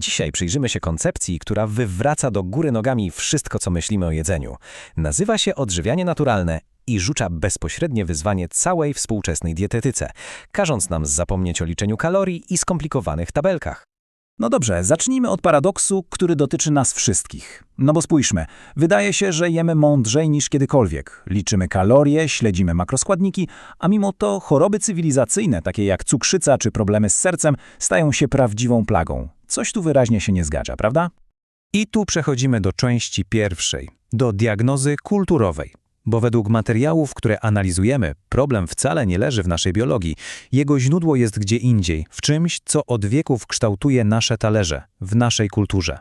Dzisiaj przyjrzymy się koncepcji, która wywraca do góry nogami wszystko, co myślimy o jedzeniu. Nazywa się odżywianie naturalne i rzuca bezpośrednie wyzwanie całej współczesnej dietetyce, każąc nam zapomnieć o liczeniu kalorii i skomplikowanych tabelkach. No dobrze, zacznijmy od paradoksu, który dotyczy nas wszystkich. No bo spójrzmy, wydaje się, że jemy mądrzej niż kiedykolwiek. Liczymy kalorie, śledzimy makroskładniki, a mimo to choroby cywilizacyjne, takie jak cukrzyca czy problemy z sercem, stają się prawdziwą plagą. Coś tu wyraźnie się nie zgadza, prawda? I tu przechodzimy do części pierwszej, do diagnozy kulturowej. Bo według materiałów, które analizujemy, problem wcale nie leży w naszej biologii. Jego źródło jest gdzie indziej, w czymś, co od wieków kształtuje nasze talerze, w naszej kulturze.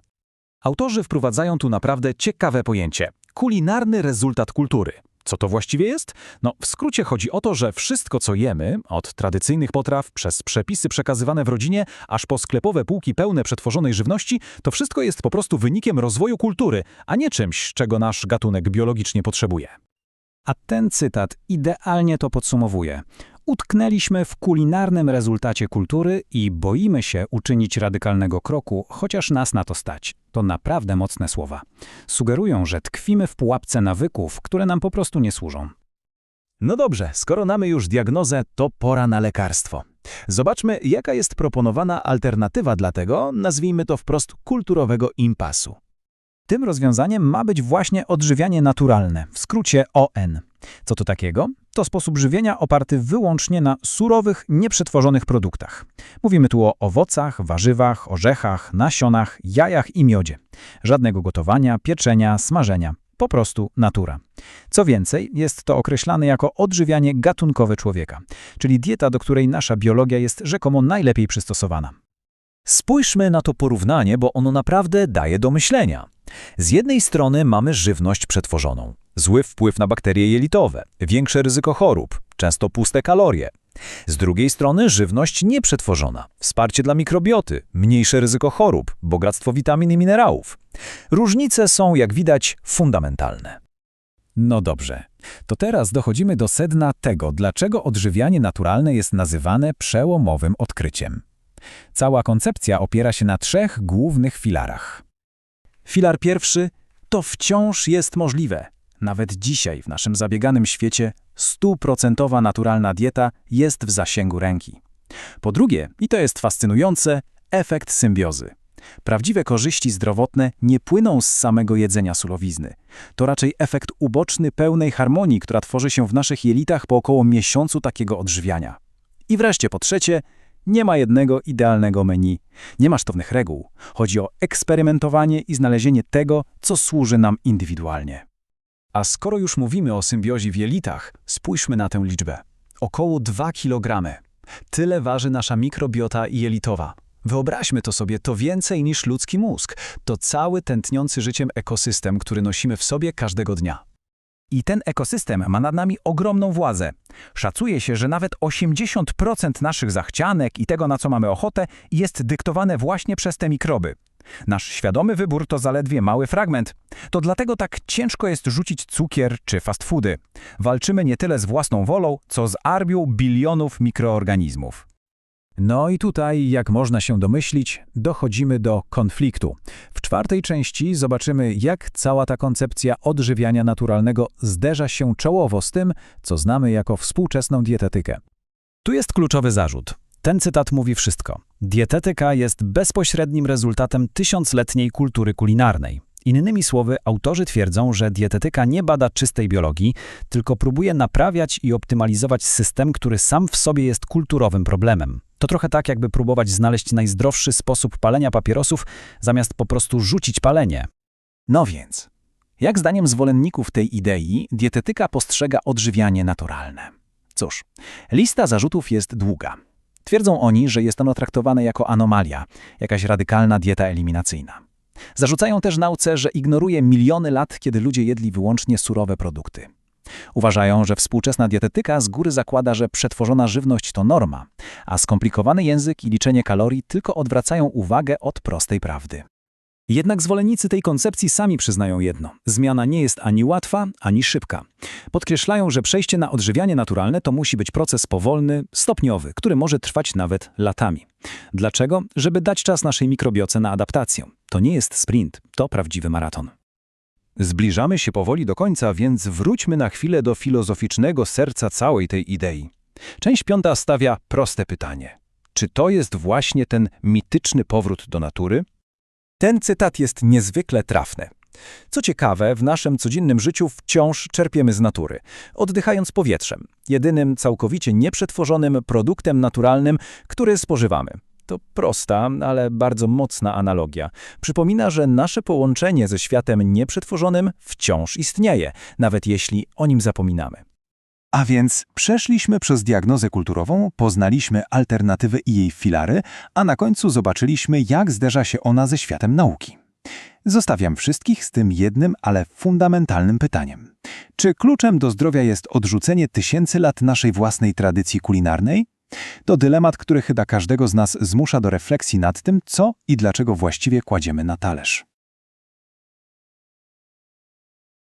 Autorzy wprowadzają tu naprawdę ciekawe pojęcie kulinarny rezultat kultury. Co to właściwie jest? No, w skrócie chodzi o to, że wszystko, co jemy, od tradycyjnych potraw, przez przepisy przekazywane w rodzinie, aż po sklepowe półki pełne przetworzonej żywności, to wszystko jest po prostu wynikiem rozwoju kultury, a nie czymś, czego nasz gatunek biologicznie potrzebuje. A ten cytat idealnie to podsumowuje. Utknęliśmy w kulinarnym rezultacie kultury i boimy się uczynić radykalnego kroku, chociaż nas na to stać. To naprawdę mocne słowa. Sugerują, że tkwimy w pułapce nawyków, które nam po prostu nie służą. No dobrze, skoro mamy już diagnozę, to pora na lekarstwo. Zobaczmy, jaka jest proponowana alternatywa dla tego, nazwijmy to wprost, kulturowego impasu. Tym rozwiązaniem ma być właśnie odżywianie naturalne, w skrócie ON. Co to takiego? To sposób żywienia oparty wyłącznie na surowych, nieprzetworzonych produktach. Mówimy tu o owocach, warzywach, orzechach, nasionach, jajach i miodzie. Żadnego gotowania, pieczenia, smażenia. Po prostu natura. Co więcej, jest to określane jako odżywianie gatunkowe człowieka, czyli dieta, do której nasza biologia jest rzekomo najlepiej przystosowana. Spójrzmy na to porównanie, bo ono naprawdę daje do myślenia. Z jednej strony mamy żywność przetworzoną. Zły wpływ na bakterie jelitowe, większe ryzyko chorób, często puste kalorie. Z drugiej strony żywność nieprzetworzona, wsparcie dla mikrobioty, mniejsze ryzyko chorób, bogactwo witamin i minerałów. Różnice są, jak widać, fundamentalne. No dobrze, to teraz dochodzimy do sedna tego, dlaczego odżywianie naturalne jest nazywane przełomowym odkryciem. Cała koncepcja opiera się na trzech głównych filarach. Filar pierwszy to wciąż jest możliwe. Nawet dzisiaj w naszym zabieganym świecie stuprocentowa naturalna dieta jest w zasięgu ręki. Po drugie, i to jest fascynujące, efekt symbiozy. Prawdziwe korzyści zdrowotne nie płyną z samego jedzenia surowizny. To raczej efekt uboczny pełnej harmonii, która tworzy się w naszych jelitach po około miesiącu takiego odżywiania. I wreszcie po trzecie, nie ma jednego idealnego menu. Nie ma sztywnych reguł. Chodzi o eksperymentowanie i znalezienie tego, co służy nam indywidualnie. A skoro już mówimy o symbiozie w jelitach, spójrzmy na tę liczbę. Około 2 kg. Tyle waży nasza mikrobiota jelitowa. Wyobraźmy to sobie, to więcej niż ludzki mózg. To cały tętniący życiem ekosystem, który nosimy w sobie każdego dnia. I ten ekosystem ma nad nami ogromną władzę. Szacuje się, że nawet 80% naszych zachcianek i tego, na co mamy ochotę, jest dyktowane właśnie przez te mikroby. Nasz świadomy wybór to zaledwie mały fragment. To dlatego tak ciężko jest rzucić cukier czy fast foody. Walczymy nie tyle z własną wolą, co z armią bilionów mikroorganizmów. No i tutaj, jak można się domyślić, dochodzimy do konfliktu. W czwartej części zobaczymy, jak cała ta koncepcja odżywiania naturalnego zderza się czołowo z tym, co znamy jako współczesną dietetykę. Tu jest kluczowy zarzut. Ten cytat mówi wszystko. Dietetyka jest bezpośrednim rezultatem tysiącletniej kultury kulinarnej. Innymi słowy, autorzy twierdzą, że dietetyka nie bada czystej biologii, tylko próbuje naprawiać i optymalizować system, który sam w sobie jest kulturowym problemem. To trochę tak, jakby próbować znaleźć najzdrowszy sposób palenia papierosów, zamiast po prostu rzucić palenie. No więc, jak zdaniem zwolenników tej idei, dietetyka postrzega odżywianie naturalne? Cóż, lista zarzutów jest długa. Twierdzą oni, że jest ono traktowane jako anomalia, jakaś radykalna dieta eliminacyjna. Zarzucają też nauce, że ignoruje miliony lat, kiedy ludzie jedli wyłącznie surowe produkty. Uważają, że współczesna dietetyka z góry zakłada, że przetworzona żywność to norma, a skomplikowany język i liczenie kalorii tylko odwracają uwagę od prostej prawdy. Jednak zwolennicy tej koncepcji sami przyznają jedno. Zmiana nie jest ani łatwa, ani szybka. Podkreślają, że przejście na odżywianie naturalne to musi być proces powolny, stopniowy, który może trwać nawet latami. Dlaczego? Żeby dać czas naszej mikrobioce na adaptację. To nie jest sprint, to prawdziwy maraton. Zbliżamy się powoli do końca, więc wróćmy na chwilę do filozoficznego serca całej tej idei. Część piąta stawia proste pytanie. Czy to jest właśnie ten mityczny powrót do natury? Ten cytat jest niezwykle trafny. Co ciekawe, w naszym codziennym życiu wciąż czerpiemy z natury, oddychając powietrzem, jedynym całkowicie nieprzetworzonym produktem naturalnym, który spożywamy. To prosta, ale bardzo mocna analogia. Przypomina, że nasze połączenie ze światem nieprzetworzonym wciąż istnieje, nawet jeśli o nim zapominamy. A więc przeszliśmy przez diagnozę kulturową, poznaliśmy alternatywy i jej filary, a na końcu zobaczyliśmy, jak zderza się ona ze światem nauki. Zostawiam wszystkich z tym jednym, ale fundamentalnym pytaniem. Czy kluczem do zdrowia jest odrzucenie tysięcy lat naszej własnej tradycji kulinarnej? To dylemat, który chyba każdego z nas zmusza do refleksji nad tym, co i dlaczego właściwie kładziemy na talerz.